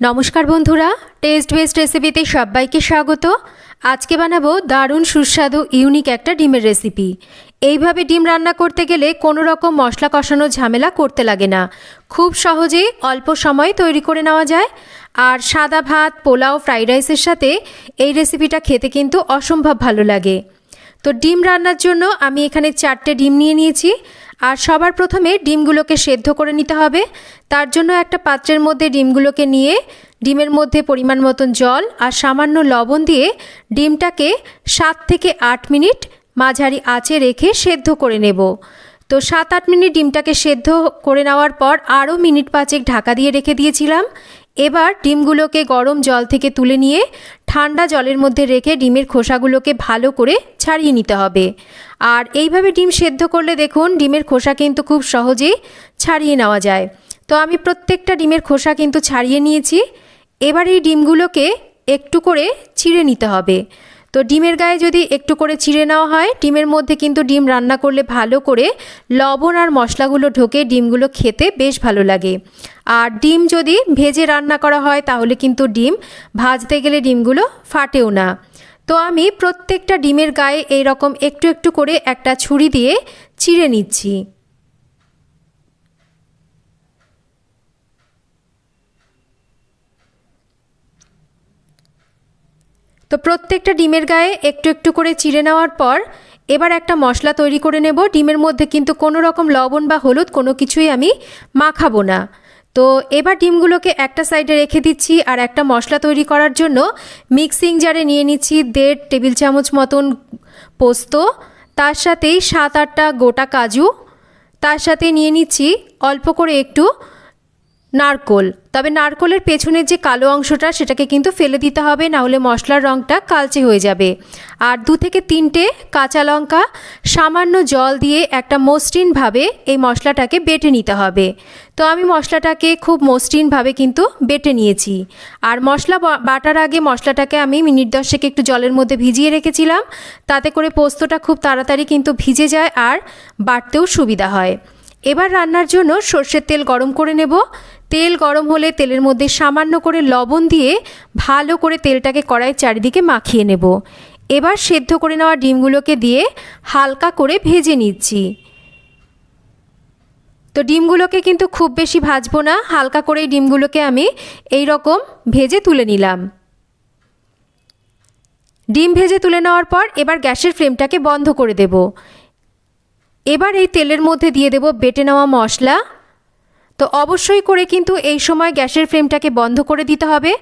নমস্কার বন্ধুরা test best রেসিপিতে সবাইকে স্বাগত। আজকে বানাবো দারুণ সুস্বাদু ইউনিক একটা ডিমের রেসিপি এইভাবে ডিম রান্না করতে গেলে কোনো রকম মশলা কষানো ঝামেলা করতে লাগে না। খুব সহজেই অল্প সময়ে তৈরি করে নেওয়া যায়। আর সাদা ভাত, পোলাও, ফ্রাইড রাইসের সাথে এই রেসিপিটা খেতে কিন্তু অসম্ভব ভালো লাগে। তো ডিম রান্নার জন্য আমি এখানে চারটে ডিম নিয়ে নিয়েছি। আর সবার প্রথমে ডিমগুলোকে সেদ্ধ করে নিতে হবে। তার জন্য একটা পাত্রের মধ্যে ডিমগুলোকে নিয়ে ডিমের মধ্যে পরিমাণ মতন জল আর সামান্য লবণ দিয়ে ডিমটাকে সাত থেকে আট মিনিট মাঝারি আঁচে রেখে সেদ্ধ করে নেব। তো সাত আট মিনিট ডিমটাকে সেদ্ধ করে নেওয়ার পর আরও মিনিট পাঁচেক ঢাকা দিয়ে রেখে দিয়েছিলাম। এবার ডিমগুলোকে গরম জল থেকে তুলে নিয়ে ঠান্ডা জলের মধ্যে রেখে ডিমের খোসাগুলোকে ভালো করে ছাড়িয়ে নিতে হবে। আর এইভাবে ডিম সেদ্ধ করলে দেখুন, ডিমের খোসা কিন্তু খুব সহজেই ছাড়িয়ে নেওয়া যায়। তো আমি প্রত্যেকটা ডিমের খোসা কিন্তু ছাড়িয়ে নিয়েছি। এবার এই ডিমগুলোকে একটু করে ছিঁড়ে নিতে হবে। তো ডিমের গায়ে যদি একটু করে ছিঁড়ে নেওয়া হয়, ডিমের মধ্যে কিন্তু ডিম রান্না করলে ভালো করে লবণ আর মশলাগুলো ঢোকে ডিমগুলো খেতে বেশ ভালো লাগে। আর ডিম যদি ভেজে রান্না করা হয়, তাহলে কিন্তু ডিম ভাজতে গেলে ডিমগুলো ফাটেও না। তো আমি প্রত্যেকটা ডিমের গায়ে এই রকম একটু একটু করে একটা ছুরি দিয়ে চিড়ে নিচ্ছি। তো প্রত্যেকটা ডিমের গায়ে একটু একটু করে চিড়ে নেওয়ার পর এবার একটা মশলা তৈরি করে নেব। ডিমের মধ্যে কিন্তু কোনো রকম লবণ বা হলুদ কোনো কিছুই আমি মাখাবো না। তো এবার ডিমগুলোকে একটা সাইডে রেখে দিচ্ছি আর একটা মশলা তৈরি করার জন্য মিক্সিং জারে নিয়ে নিচ্ছি দেড় টেবিল চামচ মতন পোস্ত, তার সাথেই সাত আটটা গোটা কাজু, তার সাথে নিয়ে নিচ্ছি অল্প করে একটু নারকোল। তবে নারকোলের পেছনের যে কালো অংশটা, সেটাকে কিন্তু ফেলে দিতে হবে না হলে মশলার রঙটা কালচে হয়ে যাবে। আর দু থেকে তিনটে কাঁচা লঙ্কা, সামান্য জল দিয়ে একটা মসৃণভাবে এই মশলাটাকে বেটে নিতে হবে। তো আমি মশলাটাকে খুব মসৃণভাবে কিন্তু বেটে নিয়েছি। আর মশলা বাটার আগে মশলাটাকে আমি মিনিট দশেক একটু জলের মধ্যে ভিজিয়ে রেখেছিলাম। তাতে করে পোস্তটা খুব তাড়াতাড়ি কিন্তু ভিজে যায় আর বাটতেও সুবিধা হয়। এবার রান্নার জন্য সর্ষের তেল গরম করে নেব। তেল গরম হলে তেলের মধ্যে সামান্য করে লবণ দিয়ে ভালো করে তেলটাকে কড়াইয়ের চারিদিকে মাখিয়ে নেব। এবার সেদ্ধ করে নেওয়া ডিমগুলোকে দিয়ে হালকা করে ভেজে নিচ্ছি। তো ডিমগুলোকে কিন্তু খুব বেশি ভাজবো না, হালকা করে এই ডিমগুলোকে আমি এই রকম ভেজে তুলে নিলাম। ডিম ভেজে তুলে নেওয়ার পর এবার গ্যাসের ফ্লেমটাকে বন্ধ করে দেব। এবার এই তেলের মধ্যে দিয়ে দেব বেটে নেওয়া মশলা। তো অবশ্যই করে কিন্তু এই সময় গ্যাসের ফ্লেমটাকে বন্ধ করে দিতে হবে।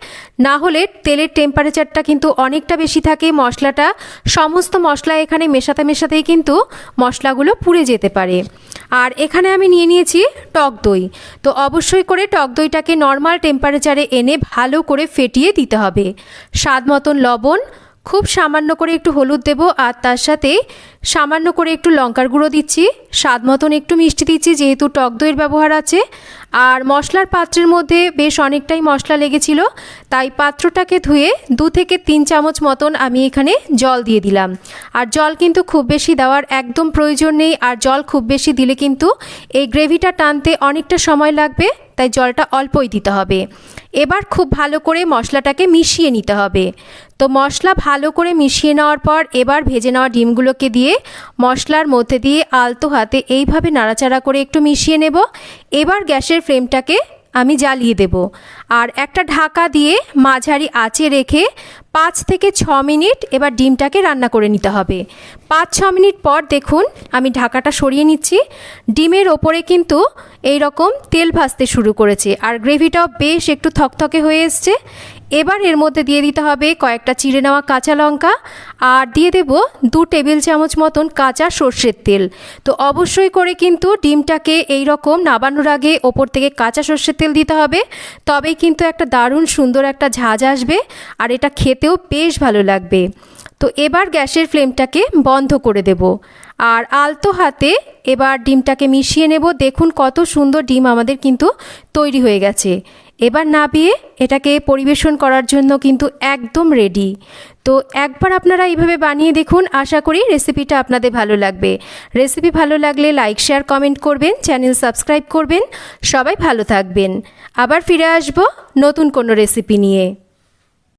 না হলে তেলের টেম্পারেচারটা কিন্তু অনেকটা বেশি থাকে, মশলাটা সমস্ত মশলা এখানে মেশাতে মেশাতেই কিন্তু মশলাগুলো পুড়ে যেতে পারে। আর এখানে আমি নিয়ে নিয়েছি টক দই। তো অবশ্যই করে টক দইটাকে নর্মাল টেম্পারেচারে এনে ভালো করে ফেটিয়ে দিতে হবে। স্বাদ মতন লবণ খুব সামান্য করে একটু হলুদ দেব আর তার সাথে সামান্য করে একটু লঙ্কার গুঁড়ো দিচ্ছি। স্বাদ মতন একটু মিষ্টি দিচ্ছি, যেহেতু টক দইয়ের ব্যবহার আছে। আর মশলার পাত্রের মধ্যে বেশ অনেকটাই মশলা লেগেছিল, তাই পাত্রটাকে ধুয়ে দু থেকে তিন চামচ মতন আমি এখানে জল দিয়ে দিলাম। আর জল কিন্তু খুব বেশি দেওয়ার একদম প্রয়োজন নেই, আর জল খুব বেশি দিলে কিন্তু এই গ্রেভিটা টানতে অনেকটা সময় লাগবে, তাই জলটা অল্পই দিতে হবে। এবার খুব ভালো করে মশলাটাকে মিশিয়ে নিতে হবে। তো মশলা ভালো করে মিশিয়ে নেওয়ার পর এবার ভেজে নেওয়া ডিমগুলোকে দিয়ে মশলার মধ্যে দিয়ে আলতো হাতে এইভাবে নাড়াচাড়া করে একটু মিশিয়ে নেব। এবার গ্যাসের ফ্লেমটাকে আমি জ্বালিয়ে দেব। আর একটা ঢাকা দিয়ে মাঝারি আঁচে রেখে পাঁচ থেকে ছ মিনিট এবার ডিমটাকে রান্না করে নিতে হবে। পাঁচ, ছ মিনিট পর দেখুন আমি ঢাকাটা সরিয়ে নিচ্ছি। ডিমের ওপরে কিন্তু এই রকম তেল ভাজতে শুরু করেছে আর গ্রেভিটাও বেশ একটু থকথকে হয়ে এসছে। এবার এর মধ্যে দিয়ে দিতে হবে কয়েকটা চিড়ে নেওয়া কাঁচা লঙ্কা আর দিয়ে দেব দু টেবিল চামচ মতন কাঁচা সর্ষের তেল। তো অবশ্যই করে কিন্তু ডিমটাকে এই রকম নাবানোর আগে ওপর থেকে কাঁচা সর্ষের তেল দিতে হবে। তবেই কিন্তু একটা দারুণ সুন্দর একটা ঝাঁজ আসবে আর এটা খেতেও বেশ ভালো লাগবে। তো এবার গ্যাসের ফ্লেমটাকে বন্ধ করে দেব। আর আলতো হাতে এবার ডিমটাকে মিশিয়ে নেব। দেখুন কত সুন্দর ডিম আমাদের কিন্তু তৈরি হয়ে গেছে। এবার নাবিয়ে এটাকে পরিবেশন করার জন্য কিন্তু একদম রেডি তো একবার আপনারা এইভাবে বানিয়ে দেখুন। আশা করি রেসিপিটা আপনাদের ভালো লাগবে। রেসিপি ভালো লাগলে লাইক শেয়ার কমেন্ট করবেন। চ্যানেল সাবস্ক্রাইব করবেন। সবাই ভালো থাকবেন। আবার ফিরে আসব নতুন কোনো রেসিপি নিয়ে।